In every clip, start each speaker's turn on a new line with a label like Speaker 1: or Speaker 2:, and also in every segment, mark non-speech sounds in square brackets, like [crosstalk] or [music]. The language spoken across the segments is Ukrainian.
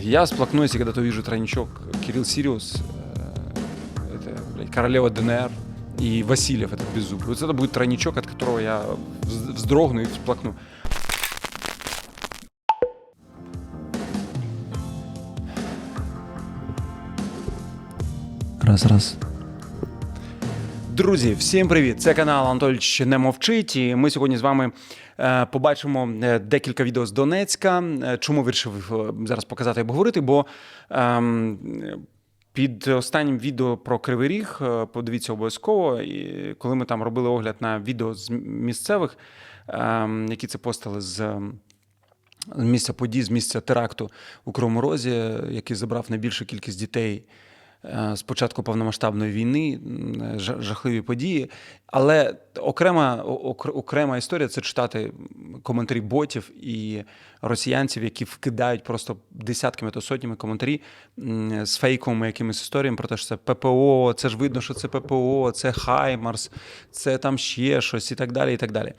Speaker 1: Я сплакнусь, когда-то увижу тройничок Кирилл Сириус, э, это, блядь, королева ДНР, и Васильев, этот беззубый. Вот это будет тройничок, от которого я вз- вздрогну и всплакну.
Speaker 2: Раз, раз.
Speaker 1: Друзі, всім привіт! Це канал Анатолійович не мовчить. І ми сьогодні з вами е, побачимо е, декілька відео з Донецька. Е, Чому вирішив зараз показати і обговорити? Бо ем, під останнім відео про Кривий Ріг, подивіться обов'язково, і коли ми там робили огляд на відео з місцевих, ем, які це постали з. місця подій, з місця теракту у Кривому Розі, який забрав найбільшу кількість дітей з початку повномасштабної війни, жахливі події. Але окрема, окрема історія це читати коментарі ботів і росіянців, які вкидають просто десятками та сотнями коментарі з фейковими якимись історіями про те, що це ППО, це ж видно, що це ППО, це Хаймарс, це там ще щось і так далі. і так далі.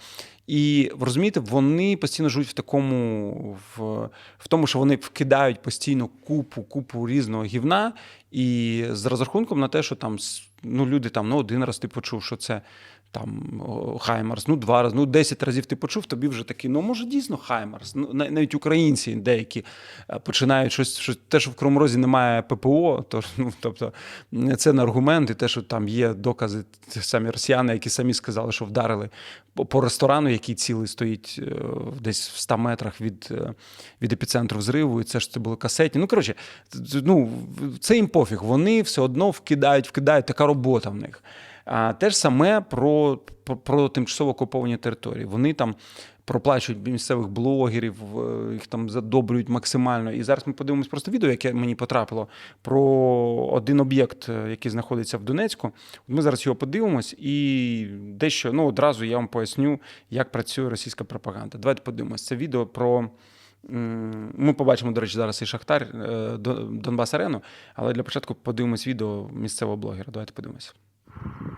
Speaker 1: І розумієте, вони постійно живуть в такому, в, в тому, що вони вкидають постійно купу, купу різного гівна, і з розрахунком на те, що там ну, люди там ну, один раз ти почув, що це там Хаймарс, ну два рази, ну десять разів ти почув, тобі вже такий, ну може дійсно Хаймарс. Ну, навіть українці деякі е, починають щось, що те, що в Кривому Розі немає ППО, то ну, тобто це не аргумент, і те, що там є докази, самі росіяни, які самі сказали, що вдарили по, ресторану, який цілий стоїть е, десь в 100 метрах від, е, від епіцентру взриву, і це ж це були касетні. Ну коротше, ну це їм пофіг. Вони все одно вкидають, вкидають така робота в них. Те ж саме про, про, про тимчасово окуповані території. Вони там проплачують місцевих блогерів, їх там задобрюють максимально. І зараз ми подивимось просто відео, яке мені потрапило про один об'єкт, е, який знаходиться в Донецьку. Ми зараз його подивимось і дещо ну, одразу я вам поясню, як працює російська пропаганда. Давайте подивимось. Це відео про. Ми побачимо, до речі, зараз і Шахтар е, Донбас Арену, але для початку подивимось відео місцевого блогера. Давайте подивимось.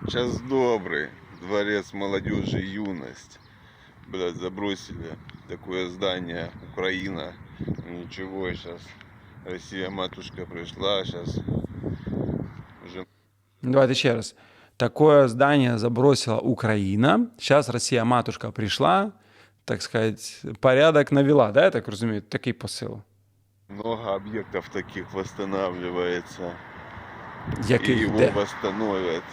Speaker 3: Час добрый. Дворец молодежи и юность. Блядь, забросили такое здание. Украина. Ничего, сейчас Россия матушка пришла, сейчас уже
Speaker 1: Давайте ще раз. Такое здание забросила Украина. Сейчас Россия матушка пришла, так сказать, порядок навела, да, я так розумію, такий посил.
Speaker 3: много объектов таких восстанавливается. И его
Speaker 1: де?
Speaker 3: восстановят.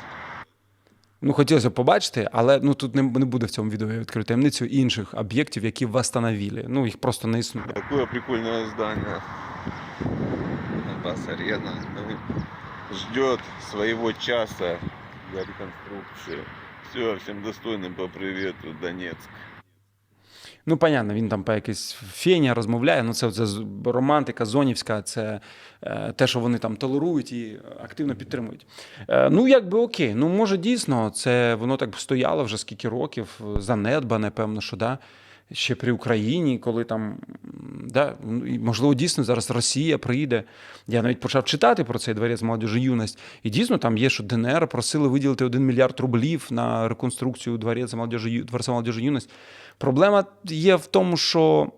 Speaker 1: Ну, хотілося б побачити, але ну тут не, не буде в цьому відео я таємницю інших об'єктів, які восстановили. Ну, їх просто не існує.
Speaker 3: Таке прикольне здання. Донбасс арена. Ждет своего часа для реконструкції. Все, всем достойним по привету, Донецк.
Speaker 1: Ну, понятно, він там по якійсь фені розмовляє. Ну, це, це романтика зонівська, це е, те, що вони там толерують і активно підтримують. Е, ну, якби окей. Ну, може, дійсно, це воно так стояло вже скільки років, занедбане, певно, що да. Ще при Україні, коли там, да, можливо, дійсно зараз Росія прийде. Я навіть почав читати про цей дворець молодіжі юність. І дійсно там є, що ДНР просили виділити 1 мільярд рублів на реконструкцію дворець молодіжі, дворця молодіжі юність. Проблема є в тому, що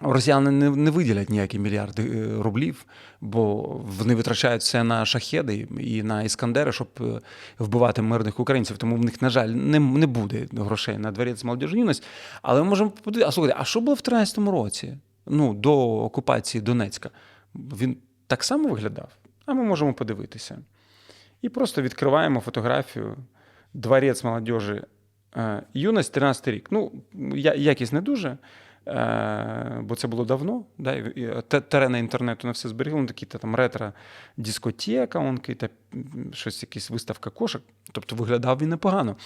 Speaker 1: росіяни не, не виділять ніякі мільярди е, рублів, бо вони витрачають все на шахеди і на іскандери, щоб е, вбивати мирних українців. Тому в них, на жаль, не, не буде грошей на дворець молодіжі юність. Але ми можемо подивитися, а слухайте, а що було в 13-му році? Ну, до окупації Донецька? Він так само виглядав? А ми можемо подивитися. І просто відкриваємо фотографію Дворець молодіжі е, юність, 13 рік. Ну, якість не дуже, е, бо це було давно. Да, і, терени інтернету на все зберігли, ну, такі та, там ретро-дискотека, щось, якась виставка кошик. Тобто виглядав він непогано.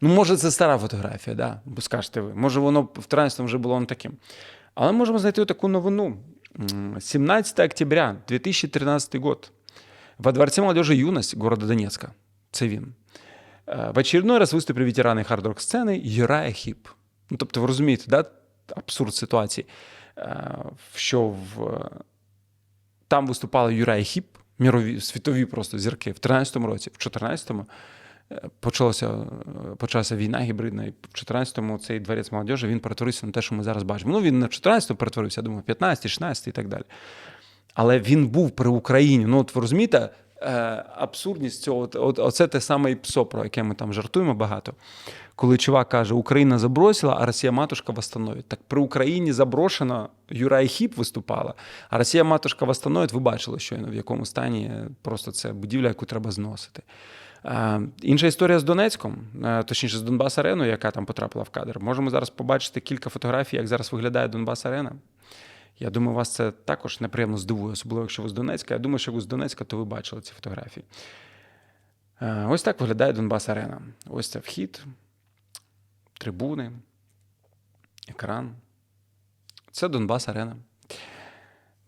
Speaker 1: Ну, може, це стара фотографія, да, бо скажете ви. Може, воно в 13-му вже було он таким. Але можемо знайти таку новину. 17 октября 2013 год. Во Дворце молодежи «Юность» города Донецка. Це він. Е, В очередной раз виступили ветерани хард-рок сцени Юрая Хіп. Ну, тобто, ви розумієте, да? абсурд ситуації, Е, що в... там виступали Юрай Хіп, мірові, світові просто зірки в 13-му році, в 14-му е, почалося, почалася війна гібридна, і в 14-му цей дворець молодежі він перетворився на те, що ми зараз бачимо. Ну, він в 14-му перетворився, я думаю, в 15-й, 16-й і так далі. Але він був при Україні. Ну, от ви розумієте, абсурдність цього, оце те саме і ПСО, про яке ми там жартуємо багато. Коли чувак каже, Україна забросила, а Росія матушка восстановить. Так при Україні заброшено, Юрай Хіп виступала, а Росія матушка восстановить, ви бачили щойно, в якому стані е, просто це будівля, яку треба зносити. Е, Інша історія з Донецьком, е, точніше з Донбас Ареною, яка там потрапила в кадр. Можемо зараз побачити кілька фотографій, як зараз виглядає Донбас Арена. Я думаю, вас це також неприємно здивує, особливо якщо ви з Донецька. Я думаю, що ви з Донецька, то ви бачили ці фотографії. Е, Ось так виглядає Донбас Арена. Ось це вхід, трибуни, екран. Це Донбас Арена.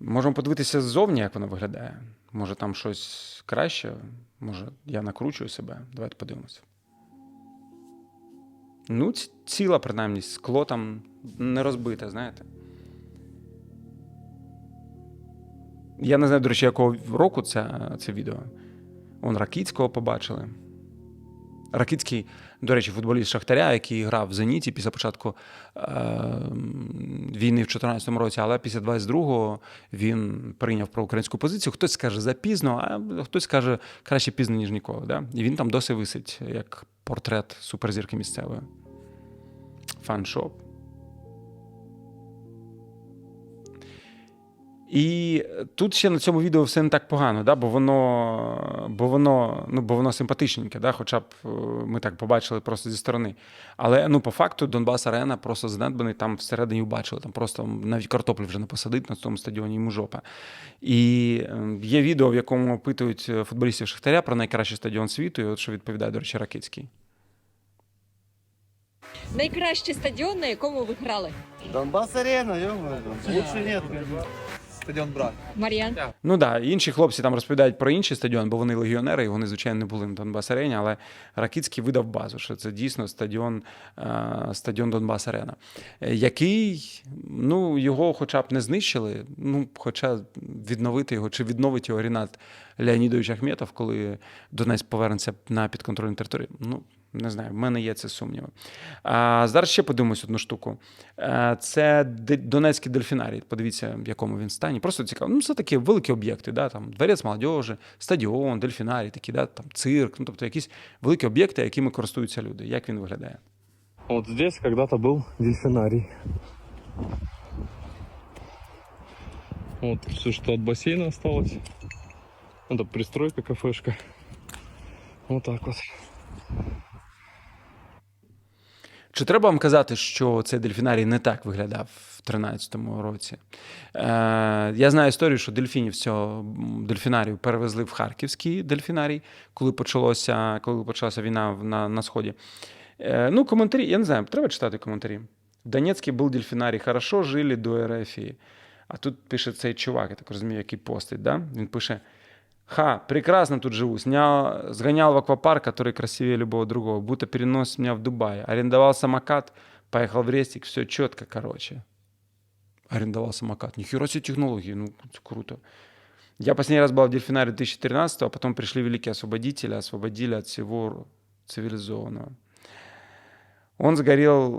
Speaker 1: Можемо подивитися ззовні, як вона виглядає. Може, там щось краще, може, я накручую себе. Давайте подивимося. Ну, ціла, принаймні, скло там не розбите, знаєте. Я не знаю, до речі, якого року це, це відео. Он Ракіцького побачили. Ракіцький, до речі, футболіст Шахтаря, який грав в Зеніті після початку е- війни в 2014 році, але після 22-го він прийняв проукраїнську позицію. Хтось скаже запізно, а хтось каже краще пізно, ніж ніколи. Да? І він там досі висить, як портрет суперзірки місцевої. Фаншоп. І тут ще на цьому відео все не так погано, да? бо воно, бо воно, ну, бо воно симпатичненьке, да? хоча б е, ми так побачили просто зі сторони. Але ну, по факту Донбас Арена просто занедбаний, там всередині бачили, там просто навіть картоплю вже не посадить на цьому стадіоні йому жопа. І е, є відео, в якому опитують е, футболістів Шахтаря про найкращий стадіон світу, і от що відповідає, до речі, Ракицький.
Speaker 2: Найкращий стадіон, на якому ви грали?
Speaker 4: Донбасс арена, ё Лучше нет.
Speaker 5: Стадіон брат.
Speaker 2: Мар'ян?
Speaker 1: Ну так, да, інші хлопці там розповідають про інший стадіон, бо вони легіонери, і вони, звичайно, не були на Донбас Арені, але Ракицький видав базу, що це дійсно стадіон, е, стадіон Донбас Арена, е, який, ну, його хоча б не знищили, ну, хоча відновити його, чи відновить його Рінат Леонідович Ахметов, коли Донець повернеться на підконтрольну територію. Ну, не знаю, в мене є це сумніви. А, зараз ще подивимось одну штуку. Е, Це Донецький дельфінарій. Подивіться, в якому він стані. Просто цікаво. Ну, це такі великі об'єкти, да? там, дворець молодежі, стадіон, дельфінарій, такі, да? там, цирк, ну, тобто якісь великі об'єкти, якими користуються люди. Як він виглядає?
Speaker 6: Вот здесь когда-то был дельфинарий. Вот все, что от бассейна осталось. Это пристройка, кафешка. Вот так вот.
Speaker 1: Чи треба вам казати, що цей дельфінарій не так виглядав в 13-му році? Е, я знаю історію, що дельфінів цього дельфінарію перевезли в Харківський дельфінарій, коли почалося, коли почалася війна на, на Сході. Е, ну, коментарі, я не знаю, треба читати коментарі. В Донецький був дельфінарій, хорошо жили до РФії. А тут пише цей чувак, я так розумію, який постить. Да? Він пише: Ха, прекрасно тут живу. Снял, сгонял в аквапарк, который красивее любого другого. Будто перенос меня в Дубай. Арендовал самокат, поехал в рестик, все четко, короче. Арендовал самокат. Нихера себе технологии, ну, это круто. Я последний раз был в дельфинаре 2013 а потом пришли великие освободители, освободили от всего цивилизованного. Он сгорел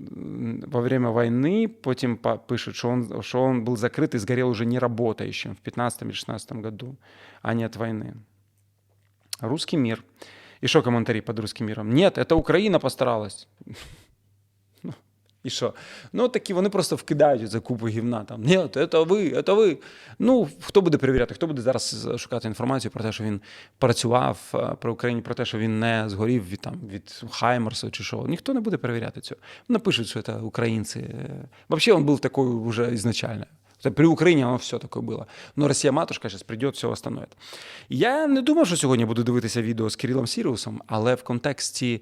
Speaker 1: м, во время войны, потом по- пишут, что он, что он был закрыт и сгорел уже не работающим в 15 или 16 году, а не от войны. Русский мир. И что комментарий под русским миром? Нет, это Украина постаралась. І що? Ну, такі вони просто вкидають за купу гівна. Там, Ні, це ви, це ви. Ну, хто буде перевіряти? Хто буде зараз шукати інформацію про те, що він працював е, про Україні, про те, що він не згорів від, там, від Хаймерса чи що? Ніхто не буде перевіряти цього. Напишуть, що це українці. Взагалі, він був такий вже ізначально. При Україні воно все таке було. Ну, Росія матушка зараз прийде, все остановить. Я не думав, що сьогодні буду дивитися відео з Кирилом Сіріусом, але в контексті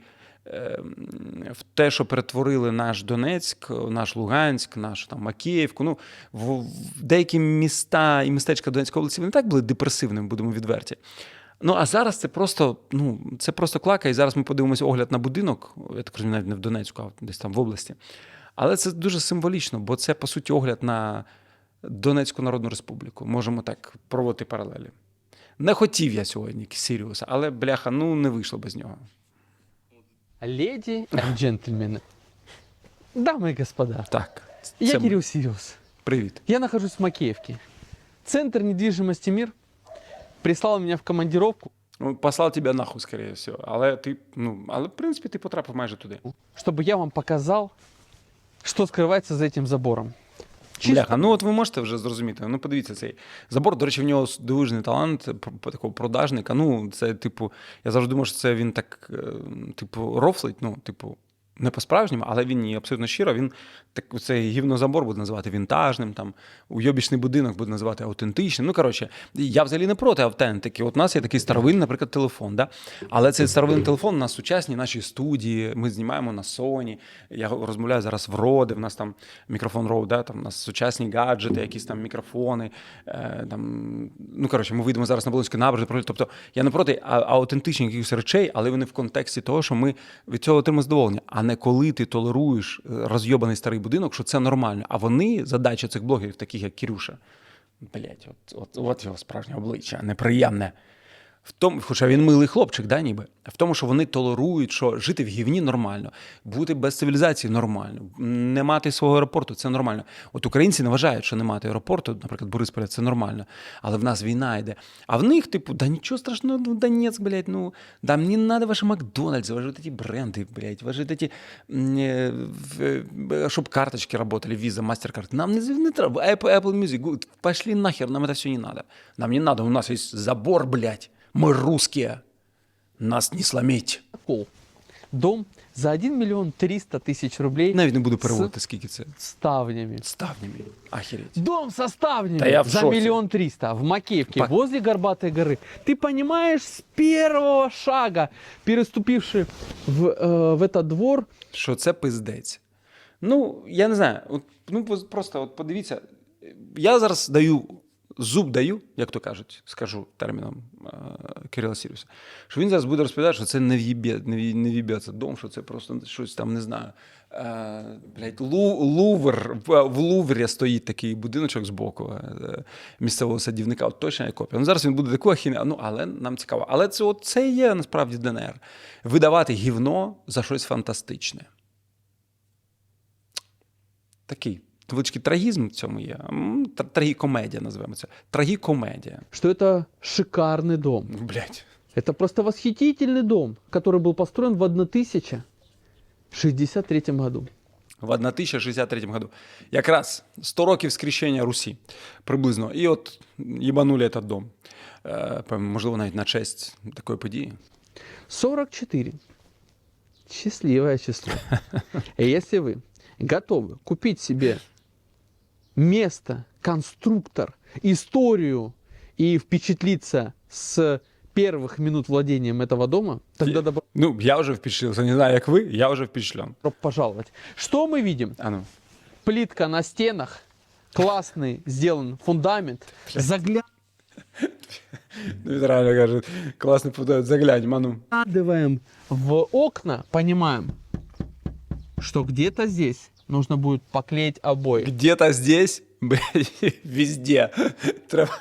Speaker 1: в те, що перетворили наш Донецьк, наш Луганськ, наш там Макіївку. Ну, в, в деякі міста і містечка Донецької області вони так були депресивними, будемо відверті. Ну а зараз це просто, ну, це просто клака. І зараз ми подивимося огляд на будинок. Я так розумію, навіть не в Донецьку, а десь там в області. Але це дуже символічно, бо це, по суті, огляд на Донецьку Народну Республіку. Можемо так проводити паралелі. Не хотів я сьогодні Сіріуса, але бляха, ну не вийшло без нього.
Speaker 7: Леди и джентльмены, дамы и господа,
Speaker 1: Так.
Speaker 7: я
Speaker 1: це-
Speaker 7: Кирилл Сириус.
Speaker 1: Привіт.
Speaker 7: Я нахожусь в Макеевке. Центр недвижимости «Мир» прислал меня в командировку,
Speaker 1: Ну, Послав тебе нахуй, скоріше всього. Але ти, ну, але в принципі ти потрапив майже туди.
Speaker 7: чтобы я вам показал, что скрывается за этим забором.
Speaker 1: Бляха, ну от ви можете вже зрозуміти. Ну, подивіться цей забор. До речі, в нього дивижний талант такого продажника. Ну, це, типу, я завжди думав, що це він так, е, типу, рофлить, ну, типу, не по-справжньому, але він ні, абсолютно щиро. Він так цей гівнозабор буде називати вінтажним, там уйобічний будинок буде називати аутентичним. Ну, коротше, я взагалі не проти автентики. От у нас є такий старовинний, наприклад, телефон. Да? Але цей старовинний телефон на сучасній нашій студії. Ми знімаємо на Sony. Я розмовляю зараз в Роди. В нас там мікрофон Rode, да? там у нас сучасні гаджети, якісь там мікрофони. Е, там, ну, коротше, ми вийдемо зараз на Болонську набережну. Тобто я не проти аутентичних якихось речей, але вони в контексті того, що ми від цього отримаємо задоволення. А не коли ти толеруєш е, розйобаний старий будинок, що це нормально. А вони, задача цих блогерів, таких як Кірюша, блять, от, от, от його справжнє обличчя, неприємне В тому, хоча він милий хлопчик, да, ніби, в тому, що вони толерують, що жити в гівні нормально, бути без цивілізації нормально, не мати свого аеропорту це нормально. От українці не вважають, що не мати аеропорту, наприклад, Борисполя, це нормально, але в нас війна йде. А в них, типу, да нічого страшного, ну, Донецьк, блядь, ну, да мені не треба ваші Макдональдси, ваші вот эти бренди, блядь, ваші вот эти, м, е, в- е, щоб карточки работали, виза, мастер-карт. Нам не, не треба, Apple, Apple Music, Good, пошли нахер, нам это все не надо. Нам не надо, у нас есть забор, блядь, мы русские, нас не сломить.
Speaker 7: кол. Дом за 1 миллион 300 тысяч рублей
Speaker 1: Навіть не буду
Speaker 7: с
Speaker 1: переводити, скільки це.
Speaker 7: ставнями.
Speaker 1: Ставнями. Ахереть.
Speaker 7: Дом со ставнями
Speaker 1: Да я в
Speaker 7: за
Speaker 1: шоке.
Speaker 7: миллион триста в Макеевке,
Speaker 1: По-
Speaker 7: возле Горбатой горы. Ты понимаешь, с первого шага, переступивший в, э, в этот двор,
Speaker 1: Що це пиздець. Ну, я не знаю. От, ну, пос- просто от подивіться. Я зараз даю, зуб даю, як то кажуть, скажу терміном е- Кирила Сіріуса, що він зараз буде розповідати, що це не в'їбє, не в'ї- не дом, що це просто щось там, не знаю. Е, блядь, Лу, Лувр, в, Луврі стоїть такий будиночок збоку е, місцевого садівника, от точно як копія. Ну, зараз він буде таку ахінею, ну, але нам цікаво. Але це, от, це є насправді ДНР. Видавати гівно за щось фантастичне. Такий невеличкий трагізм в цьому є. М, тр- Трагікомедія називаємо це. Трагікомедія.
Speaker 7: что это шикарный дом.
Speaker 1: Ну, Блядь.
Speaker 7: Это просто восхитительный дом, который был построен в 1063 году.
Speaker 1: В 1063 году. Якраз 100 років скрещення Русі приблизно. І от їбанули этот дом. Е, певно, Можливо, навіть на честь такої події.
Speaker 7: 44. Счастливое число. [laughs] И если вы готовы купить себе место, конструктор, историю и впечатлиться с первых минут владением этого дома, тогда добро
Speaker 1: Ну, я вже впечатлився. Не знаю, як ви, я вже впечатлен.
Speaker 7: пожаловать. Что мы видим?
Speaker 1: А ну.
Speaker 7: Плитка на стенах, классный сделан фундамент, заглядываем
Speaker 1: Ну, реально каже, класно подає, заглянь, ману.
Speaker 7: в окна, понимаем, что где-то здесь нужно будет поклеить обои.
Speaker 1: Где-то здесь, [laughs] блядь, везде. Треба.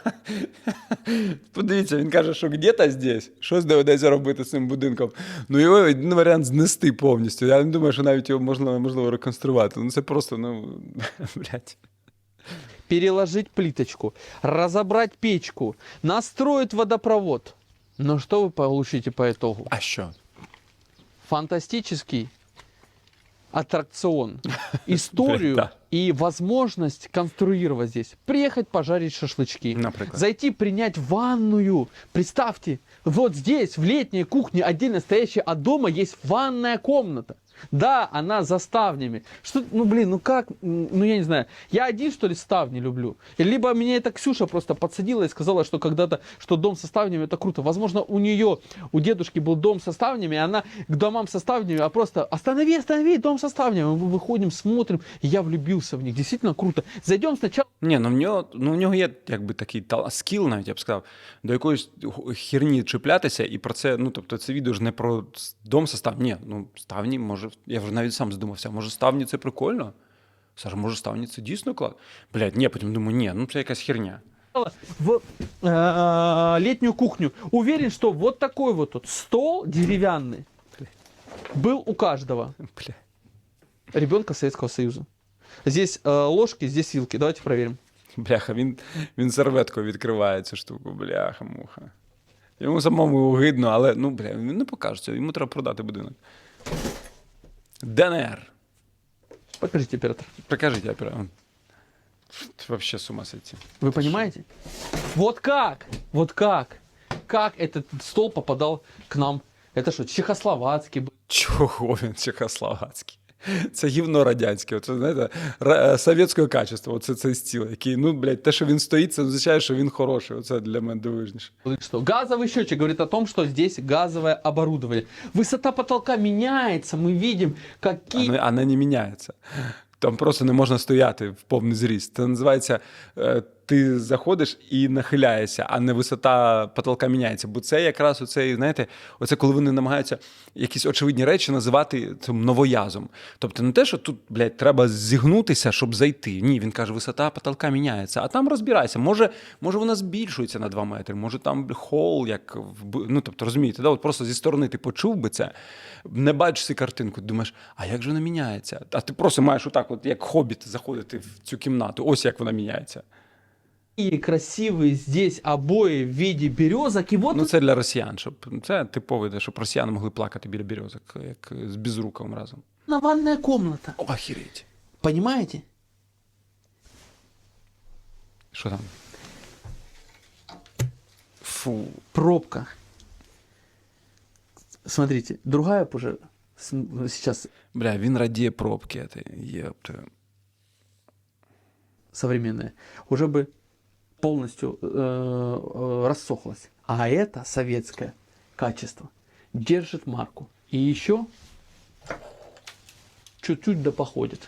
Speaker 1: Подивіться, він каже, що где-то здесь. Щось доведеться робити з цим будинком. Ну, його один варіант знести повністю. Я не думаю, що навіть його можна, можливо реконструювати. Ну, це просто, ну, [laughs] блядь.
Speaker 7: переложить плиточку, разобрать печку, настроить водопровод. Но что вы получите по итогу?
Speaker 1: А що?
Speaker 7: Фантастический аттракцион, [laughs] историю и возможность конструировать здесь. Приехать пожарить шашлычки.
Speaker 1: Наприклад.
Speaker 7: Зайти принять ванную. Представьте, вот здесь, в летней кухне, отдельно стоящей от дома, есть ванная комната. Да, она за ставнями. Что, ну блин, ну как, м, ну я не знаю, я один что ли ставни люблю? Либо меня это Ксюша просто подсадила и сказала, что когда-то, что дом со ставнями это круто. Возможно, у нее, у дедушки был дом со ставнями, и она к домам со ставнями, а просто останови, останови, дом со ставнями. Мы выходим, смотрим, и я влюбился в них. Действительно круто. Зайдем сначала
Speaker 1: Ні, ну в нього, ну в нього є якби такий тал- скіл, навіть я б сказав, до якоїсь херні чіплятися, і про це, ну тобто, це відео ж не про с- дом со став. Ні, ну ставні, може, я вже навіть сам задумався, може, ставні це прикольно? Саша, може, ставні це дійсно клас? Блядь, ні, потім думаю, ні, ну це якась херня.
Speaker 7: в э, летнюю кухню. Уверен, что вот такой вот тут стол деревянный был у каждого
Speaker 1: Бля. [laughs]
Speaker 7: ребенка Советского Союза. Здесь э, ложки, здесь вилки. Давайте проверим.
Speaker 1: Бляха, він, він серветкою відкриває цю штуку. Бляха, муха. Йому самому огидно, але ну, бля, він не покажеться, йому треба продати будинок. ДНР.
Speaker 7: Покажите, оператор.
Speaker 1: Покажіть, оператор. Вообще с ума сойти.
Speaker 7: Вы понимаете? Вот как? Вот как? Как этот стол попадал к нам? Это что, чехословацкий был?
Speaker 1: Чого він чехословацький? Це гівно радянське, оце, знаєте, ра- совєтського качества, оце цей стіл, який, ну, блядь, те, що він стоїть, це означає, що він хороший. Оце для мене дивижніше.
Speaker 7: Говорит, Что газовый счетчик говорит о том, что здесь газовое оборудование. Высота потолка меняется, мы видим, какие...
Speaker 1: Вона, вона не міняється. Там просто не можна стояти в повний зріст. Це називається е, ти заходиш і нахиляєшся, а не висота потолка міняється. Бо це якраз оцей, знаєте, оце коли вони намагаються якісь очевидні речі називати цим новоязом. Тобто не те, що тут, блядь, треба зігнутися, щоб зайти. Ні, він каже, висота потолка міняється. А там розбирайся. Може, може вона збільшується на 2 метри, може там хол, як ну, тобто, розумієте, да? От просто зі сторони ти почув би це, не бачиш цю картинку, думаєш, а як же вона міняється? А ти просто маєш отак, от, як хобіт, заходити в цю кімнату. Ось як вона міняється.
Speaker 7: Какие красивые здесь обои в виде березок. И вот
Speaker 1: Ну, це для росіян, щоб це типове, де, щоб росіяни могли плакати біля березок, як з безруковим разом.
Speaker 7: на ванная комната.
Speaker 1: Охереть.
Speaker 7: Понимаете?
Speaker 1: Що там? Фу.
Speaker 7: Пробка. Смотрите, другая уже сейчас
Speaker 1: Бля, він радіє пробки. Єпте.
Speaker 7: современная, уже бы полностью э, э, рассохлась. А это советское качество. Держит марку. И еще чуть-чуть да походит.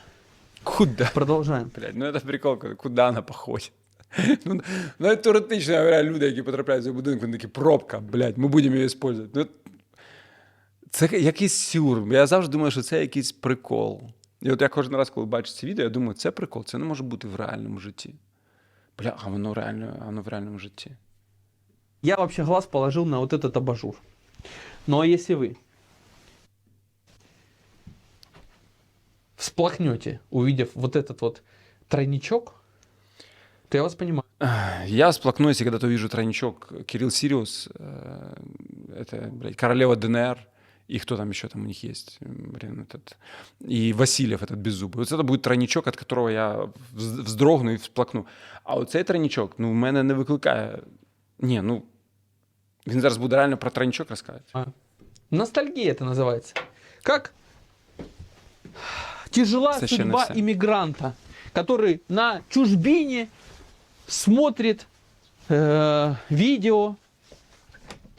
Speaker 1: Куда?
Speaker 7: Продолжаем.
Speaker 1: Блядь, ну це прикол, коли- куди вона походить. [laughs] Ну, навіть теоретично говоря, люди, які потрапляють в цей будинок, вони такі, пробка, блядь, ми будемо її використовувати. Ну, це якийсь сюр. Я завжди думаю, що це якийсь прикол. І от я кожен раз, коли бачу ці відео, я думаю, це прикол, це не може бути в реальному житті. Бля, а воно реально, а воно в реальному житті.
Speaker 7: Я вообще глаз положил на вот этот абажур. Но если вы всплакнете, увидев вот этот вот тройничок, то я вас понимаю.
Speaker 1: Я сплакну, если когда-то увижу тройничок Кирилл Сириус, э, это, блядь, королева ДНР, и кто там еще там у них есть, блин, этот, и Васильев этот беззубый. Вот это будет тройничок, от которого я вз- вздрогну і всплакну. А оцей тройничок, ну, в мене не викликає, ні, ну, він зараз буде реально про тройничок розказувати.
Speaker 7: Ностальгия это называется. Как тяжела
Speaker 1: Священный
Speaker 7: судьба
Speaker 1: сын.
Speaker 7: иммигранта, который на чужбине смотрит э, видео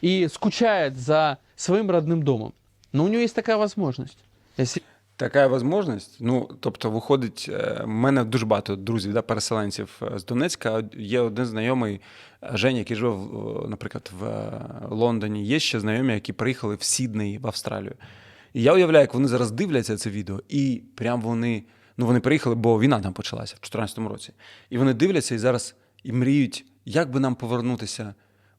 Speaker 7: и скучает за своим родным домом. Но у него есть такая возможность. Если
Speaker 1: Така можливість. Ну, тобто, виходить, е, в мене дуже багато друзів, да, переселенців е, з Донецька. Є один знайомий е, Женя, який живе, наприклад, в Лондоні. Є ще знайомі, які приїхали в Сідней, в Австралію. І я уявляю, як вони зараз дивляться це відео, і прям вони. Ну, вони приїхали, бо війна там почалася в 2014 році. І вони дивляться і зараз і мріють, як би нам повернутися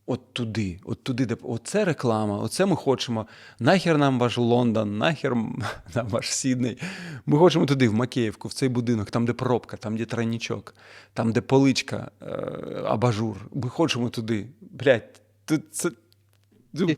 Speaker 1: от туди, от туди, де оце реклама, оце ми хочемо. Нахер нам ваш Лондон, нахер [laughs] нам ваш Сідней. Ми хочемо туди, в Макеївку, в цей будинок, там, де пробка, там, де тройничок, там, де поличка, е, абажур. Ми хочемо туди. Блядь, тут це. ну,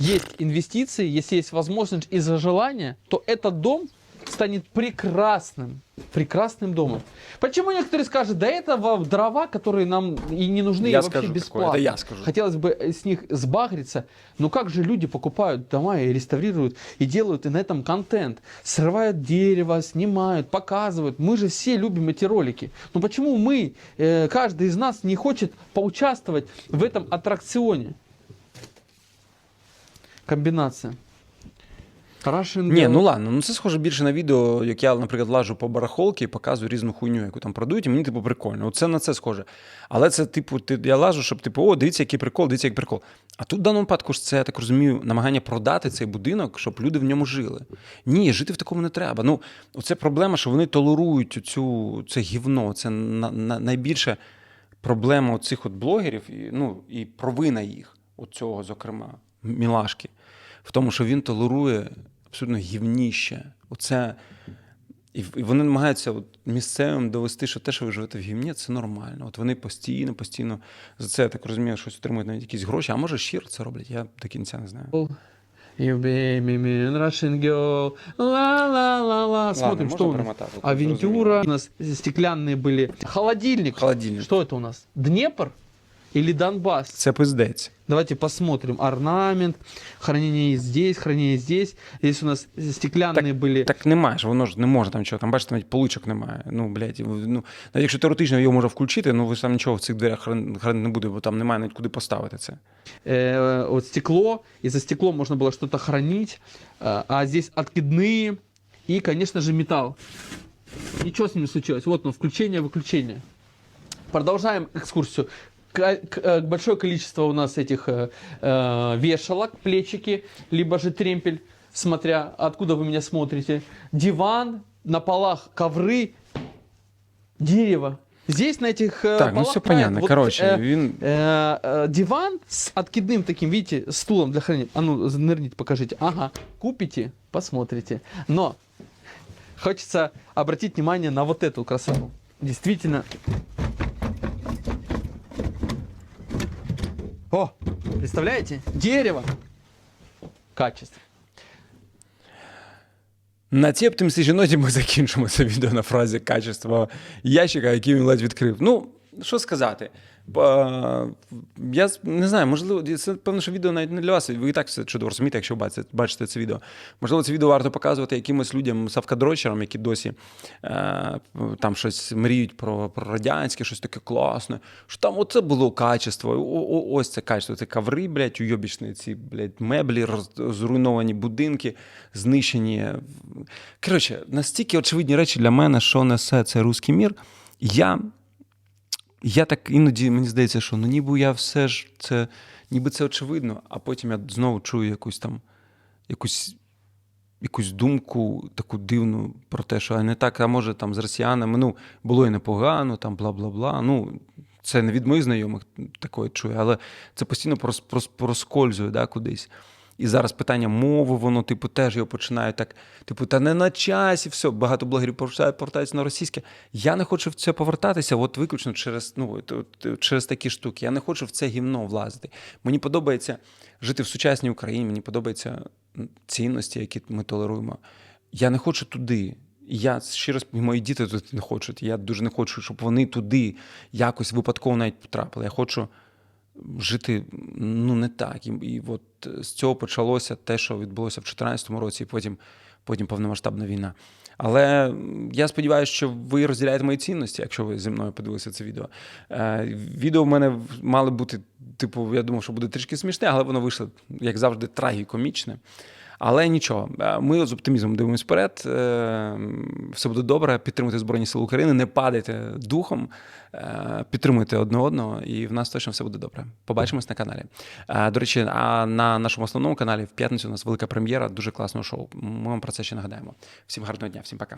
Speaker 7: есть инвестиции, если есть возможность и за желание, то этот дом станет прекрасным, прекрасным домом. Почему некоторые скажут, да это во- дрова, которые нам и не нужны, и
Speaker 1: Я
Speaker 7: вообще
Speaker 1: скажу такое,
Speaker 7: бесплатно.
Speaker 1: это я скажу.
Speaker 7: Хотелось бы с них сбагриться, но как же люди покупают дома и реставрируют, и делают и на этом контент, срывают дерево, снимают, показывают. Мы же все любим эти ролики. Но почему мы, э, каждый из нас не хочет поучаствовать в этом аттракционе? Комбинация. Russian
Speaker 1: Ні, ну ладно, ну це схоже більше на відео, як я, наприклад, лажу по барахолки і показую різну хуйню, яку там продають, і мені, типу, прикольно. Оце на це схоже. Але це, типу, ти, я лажу, щоб, типу, о, дивіться, який прикол, дивіться, який прикол. А тут в даному випадку ж це, я так розумію, намагання продати цей будинок, щоб люди в ньому жили. Ні, жити в такому не треба. Ну, оце проблема, що вони толерують цю, це гівно, це на, на, найбільше проблема цих от блогерів, і, ну, і провина їх, от цього, зокрема, Мілашки, в тому, що він толерує абсолютно гівніще. Оце, і, і вони намагаються от місцевим довести, що те, що ви живете в гімні, це нормально. От вони постійно, постійно за це я так розумію, щось отримують навіть якісь гроші, а може щиро це роблять. Я до кінця не знаю.
Speaker 7: You baby me, Russian girl, ла-ла-ла-ла. Смотрим,
Speaker 1: можно
Speaker 7: что у нас.
Speaker 1: промотать, вот
Speaker 7: Авентюра. У нас стеклянные были. Холодильник.
Speaker 1: Холодильник.
Speaker 7: Что это у нас? Днепр или Донбасс?
Speaker 1: Це пиздець.
Speaker 7: Давайте посмотрим. Орнамент, хранение здесь, хранение здесь. Здесь у нас стеклянные были.
Speaker 1: Так немає ж, воно ж не може там чого. Там бачите, навіть поличок немає. Ну, блядь, і ви- ну, навіть якщо теоретично його можна включити, ну ви ж там нічого в цих дверях хран- хранити не буде, бо там немає навіть куди поставити це.
Speaker 7: э, вот стекло, и за стеклом можно было что-то хранить, э, а здесь откидные и, конечно же, металл. Ничего с ним не случилось. Вот оно, включение-выключение. Продолжаем экскурсию. Э, большое количество у нас этих э, э, вешалок, плечики, либо же тремпель, смотря откуда вы меня смотрите. Диван, на полах ковры, дерево. Здесь на этих
Speaker 1: Так, ну все понятно.
Speaker 7: вот,
Speaker 1: Коротше,
Speaker 7: э,
Speaker 1: він.
Speaker 7: Э, э, диван с откидным таким, видите, стулом для хранения. А ну, нырните, покажите. Ага, купите, посмотрите. Но хочется обратить внимание на вот эту красоту. Действительно. Представляете? Дерево. Качество.
Speaker 1: На цій оптимістичній ноті ми закінчимо це відео на фразі качество ящика, який він ледь відкрив. Ну, що сказати? Я не знаю, можливо, це певно, що відео навіть не для вас. Ви і так все чудово розумієте, якщо бачите, бачите це відео. Можливо, це відео варто показувати якимось людям, савкадрочерам, які досі е, там щось мріють про, про радянське, щось таке класне. Що там оце було качество. О, о, ось це качество. Це коври, блядь, уйобічні, ці, блядь, меблі, роз- зруйновані будинки, знищені. Коротше, настільки очевидні речі для мене, що несе цей русський мір. Я я так іноді мені здається, що ну ніби я все ж це, ніби це очевидно, а потім я знову чую якусь там якусь, якусь думку таку дивну про те, що а не так, а може там з росіянами, ну, було і непогано, там бла бла бла. Ну, це не від моїх знайомих такое чую, але це постійно прос, прос, проскользує да, кудись. І зараз питання мови, воно, типу, теж його починає так, типу, та не на часі, все, багато блогерів повертаються на російське. Я не хочу в це повертатися, от виключно через, ну, через такі штуки. Я не хочу в це гімно влазити. Мені подобається жити в сучасній Україні, мені подобаються цінності, які ми толеруємо. Я не хочу туди. Я сп- і мої діти тут не хочуть. Я дуже не хочу, щоб вони туди якось випадково навіть потрапили. Я хочу жити ну не так. І, і от з цього почалося те, що відбулося в 2014 році, і потім, потім повномасштабна війна. Але я сподіваюся, що ви розділяєте мої цінності, якщо ви зі мною подивилися це відео. Е, відео в мене мали бути, типу, я думав, що буде трішки смішне, але воно вийшло, як завжди, трагікомічне. Але нічого, е, ми з оптимізмом дивимося вперед. Е, Все буде добре. Підтримуйте Збройні Сили України, не падайте духом, е, підтримуйте одне одного, і в нас точно все буде добре. Побачимось на каналі. До речі, а на нашому основному каналі в п'ятницю у нас велика прем'єра дуже класного шоу. Ми вам про це ще нагадаємо. Всім гарного дня, всім пока.